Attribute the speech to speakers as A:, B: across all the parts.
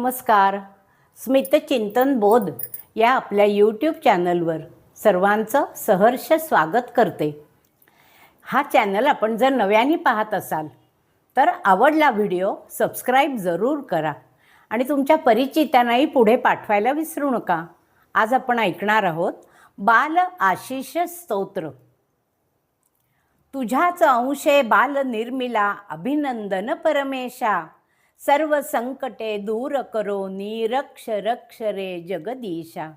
A: नमस्कार. स्मितचिंतन बोध या आपल्या यूट्यूब चॅनलवर सर्वांचं सहर्ष स्वागत करते. हा चॅनल आपण जर नव्याने पाहत असाल तर आवडला व्हिडिओ सबस्क्राईब जरूर करा आणि तुमच्या परिचितांनाही पुढे पाठवायला विसरू नका. आज आपण ऐकणार आहोत बाल आशिष स्तोत्र. तुझ्याच अंशे बाल निर्मिला अभिनंदन परमेशा. सर्व संकटे दूर करो निरक्ष रक्ष रे जगदीशा.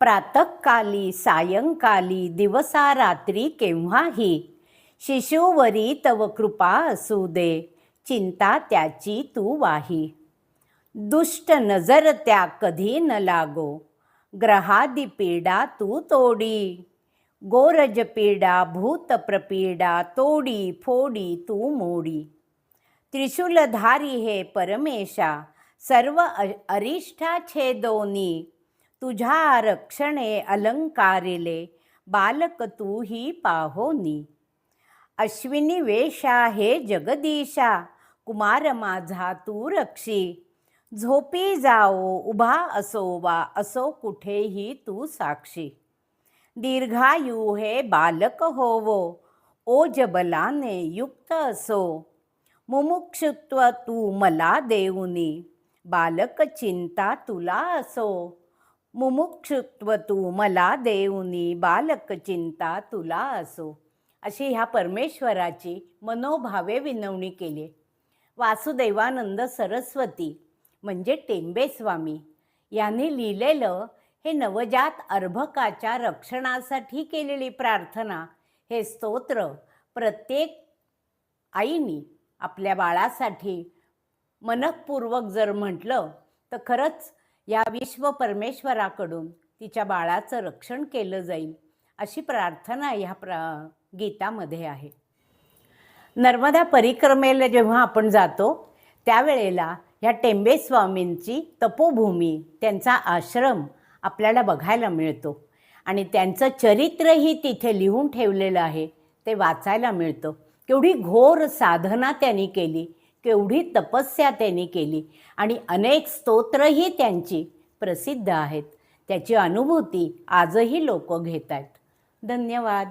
A: प्रातःकाली सायंकाली दिवसा रात्री केव्हाही शिशुवरी तव कृपा असू दे चिंता त्याची तू वाही. दुष्ट नजर त्या कधी न लागो ग्रहादी पीडा तू तोडी. गोरज पीडा भूत प्रपीडा तोडी फोडी तू मोडी. त्रिशूलधारी हे परमेशा सर्व अ- अरिष्ठा छेदोनी तुझ्या रक्षणे अलंकारिले बालक तू ही पाहोनी. अश्विनी वेशा हे जगदीशा कुमार माझा तू रक्षी. झोपी जाओ उभा असो वा असो कुठेही तू साक्षी. दीर्घायू हे बालक होवो ओ जबलाने युक्त असो. मुमुक्षुत्व तू मला देऊनी. बालक चिंता तुला असो. मुमुक्षुत्व तू मला देऊनी. बालक चिंता तुला असो. अशी ह्या परमेश्वराची मनोभावे विनवणी केली वासुदेवानंद सरस्वती म्हणजे टेंबेस्वामी यांनी लिहिलेलं हे नवजात अर्भकाच्या रक्षणासाठी केलेली प्रार्थना हे स्तोत्र प्रत्येक आईनी आपल्या बाळासाठी मनपूर्वक जर म्हटलं तर खरंच या विश्व परमेश्वराकडून तिच्या बाळाचं रक्षण केलं जाईल अशी प्रार्थना ह्या प्रा गीतामध्ये आहे. नर्मदा परिक्रमेला जेव्हा आपण जातो त्यावेळेला ह्या टेंबे स्वामींची तपोभूमी त्यांचा आश्रम आपल्याला बघायला मिळतो. आणि त्यांचं चरित्रही तिथे लिहून ठेवलेलं आहे ते वाचायला मिळतं. केवढी घोर साधना त्यांनी केली केवढी तपस्या त्यांनी केली आणि अनेक स्तोत्रही त्यांची प्रसिद्ध आहेत. त्याची अनुभूती आजही लोक घेत आहेत धन्यवाद.